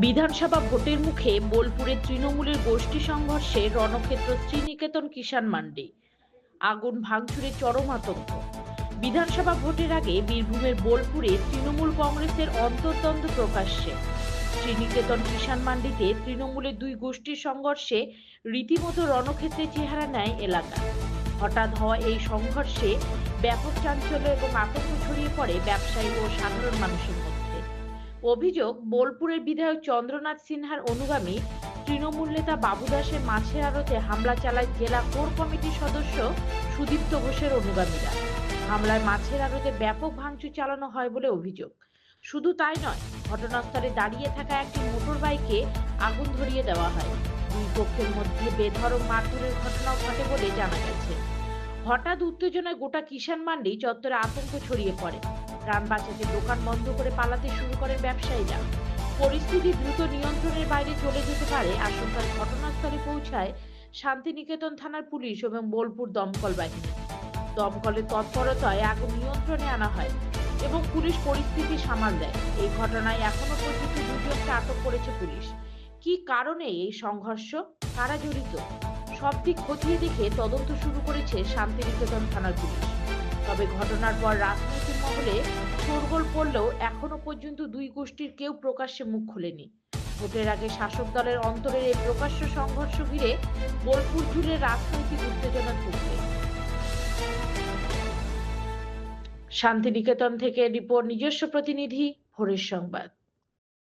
বিধানসভা ভোটের মুখে বোলপুরে তৃণমূলের গোষ্ঠী সংঘর্ষে রণক্ষেত্র শ্রীনিকেতন কিষাণ মান্ডি। আগুন ভাঙচুরে চরম আতঙ্ক। বিধানসভা ভোটের আগে বীরভূমের বোলপুরে তৃণমূল কংগ্রেসের অন্তর্দ্বন্দ্ব প্রকাশ্যে। শ্রীনিকেতন কিষাণ মান্ডিতে তৃণমূলের দুই গোষ্ঠীর সংঘর্ষে রীতিমতো রণক্ষেত্রে চেহারা নেয় এলাকা। হঠাৎ হওয়া এই সংঘর্ষে ব্যাপক চাঞ্চল্য এবং আতঙ্ক ছড়িয়ে পড়ে ব্যবসায়ী ও সাধারণ মানুষের মধ্যে। অভিযোগ, বোলপুরের বিধায়ক চন্দ্রনাথ সিনহার অনুগামী তৃণমূল নেতা বাবু দাসের মাছের আড়তে হামলা চালায় জেলা কোর কমিটির সদস্য সুদীপ্ত ঘোষের অনুগামীরা। হামলায় মাছের আড়তে ব্যাপক ভাঙচুর চালানো হয় বলে অভিযোগ। শুধু তাই নয়, ঘটনাস্থলে দাঁড়িয়ে থাকা একটি মোটর বাইকে আগুন ধরিয়ে দেওয়া হয়। দুই পক্ষের মধ্যে বেধড়ক মারধরের ঘটনাও ঘটে বলে জানা গেছে। হঠাৎ উত্তেজনায় গোটা কিষাণ মান্ডি চত্বরে আতঙ্ক ছড়িয়ে পড়ে। প্রাণ বাঁচাতে দোকান বন্ধ করে পালাতে শুরু করেন ব্যবসায়ীরা। পরিস্থিতি দ্রুত নিয়ন্ত্রণের বাইরে চলে যেতে পারে আশঙ্কার ঘটনাস্থলে পৌঁছায় শান্তিনিকেতন থানার পুলিশ এবং বোলপুর দমকল বাহিনী। দমকলের তৎপরতায় আগুন নিয়ন্ত্রণে আনা হয় এবং পুলিশ পরিস্থিতি সামাল দেয়। এই ঘটনায় এখনও পর্যন্ত দুজনকে আটক করেছে পুলিশ। কি কারণে এই সংঘর্ষ? কারা জড়িত? সব দিক খতিয়ে দেখে তদন্ত শুরু করেছে শান্তিনিকেতন থানার পুলিশ। তবে ঘটনার পর রাজনৈতিক মহলে শোরগোল পড়লেও এখনও পর্যন্ত দুই গোষ্ঠীর কেউ প্রকাশ্যে মুখ খোলেনি। ভোটের আগে শাসক দলের অন্তরের এই প্রকাশ্য সংঘর্ষ ঘিরে বোলপুর জুড়ে রাজনৈতিক উত্তেজনা চলছে শান্তিনিকেতন থেকে রিপোর্ট, নিজস্ব প্রতিনিধি ভোরের সংবাদ।